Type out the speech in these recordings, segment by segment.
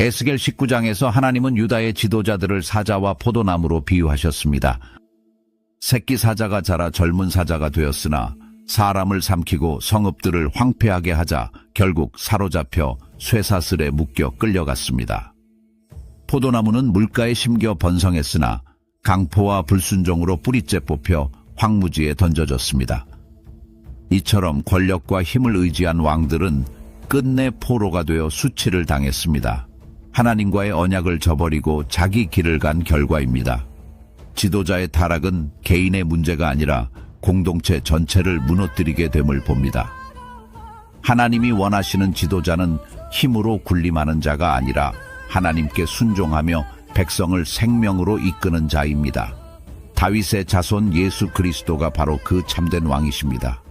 에스겔 19장에서 하나님은 유다의 지도자들을 사자와 포도나무로 비유하셨습니다. 새끼 사자가 자라 젊은 사자가 되었으나 사람을 삼키고 성읍들을 황폐하게 하자 결국 사로잡혀 쇠사슬에 묶여 끌려갔습니다. 포도나무는 물가에 심겨 번성했으나 강포와 불순종으로 뿌리째 뽑혀 황무지에 던져졌습니다. 이처럼 권력과 힘을 의지한 왕들은 끝내 포로가 되어 수치를 당했습니다. 하나님과의 언약을 저버리고 자기 길을 간 결과입니다. 지도자의 타락은 개인의 문제가 아니라 공동체 전체를 무너뜨리게 됨을 봅니다. 하나님이 원하시는 지도자는 힘으로 군림하는 자가 아니라 하나님께 순종하며 백성을 생명으로 이끄는 자입니다. 다윗의 자손 예수 그리스도가 바로 그 참된 왕이십니다.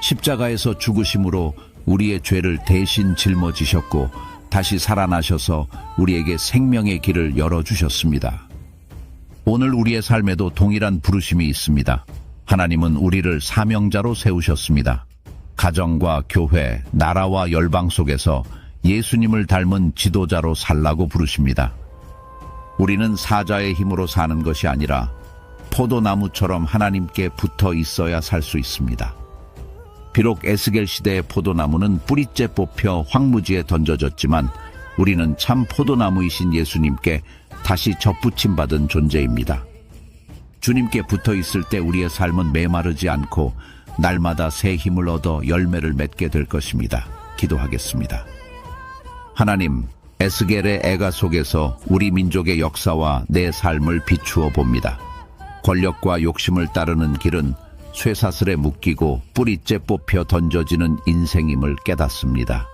십자가에서 죽으심으로 우리의 죄를 대신 짊어지셨고 다시 살아나셔서 우리에게 생명의 길을 열어주셨습니다. 오늘 우리의 삶에도 동일한 부르심이 있습니다. 하나님은 우리를 사명자로 세우셨습니다. 가정과 교회, 나라와 열방 속에서 예수님을 닮은 지도자로 살라고 부르십니다. 우리는 사자의 힘으로 사는 것이 아니라 포도나무처럼 하나님께 붙어 있어야 살 수 있습니다. 비록 에스겔 시대의 포도나무는 뿌리째 뽑혀 황무지에 던져졌지만 우리는 참 포도나무이신 예수님께 다시 접붙임 받은 존재입니다. 주님께 붙어 있을 때 우리의 삶은 메마르지 않고 날마다 새 힘을 얻어 열매를 맺게 될 것입니다. 기도하겠습니다. 하나님, 에스겔의 애가 속에서 우리 민족의 역사와 내 삶을 비추어 봅니다. 권력과 욕심을 따르는 길은 쇠사슬에 묶이고 뿌리째 뽑혀 던져지는 인생임을 깨닫습니다.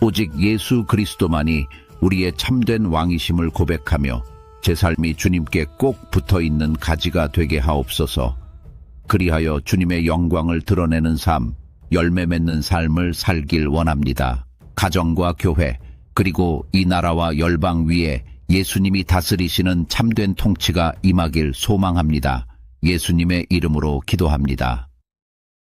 오직 예수 그리스도만이 우리의 참된 왕이심을 고백하며 제 삶이 주님께 꼭 붙어 있는 가지가 되게 하옵소서. 그리하여 주님의 영광을 드러내는 삶, 열매 맺는 삶을 살길 원합니다. 가정과 교회, 그리고 이 나라와 열방 위에 예수님이 다스리시는 참된 통치가 임하길 소망합니다. 예수님의 이름으로 기도합니다.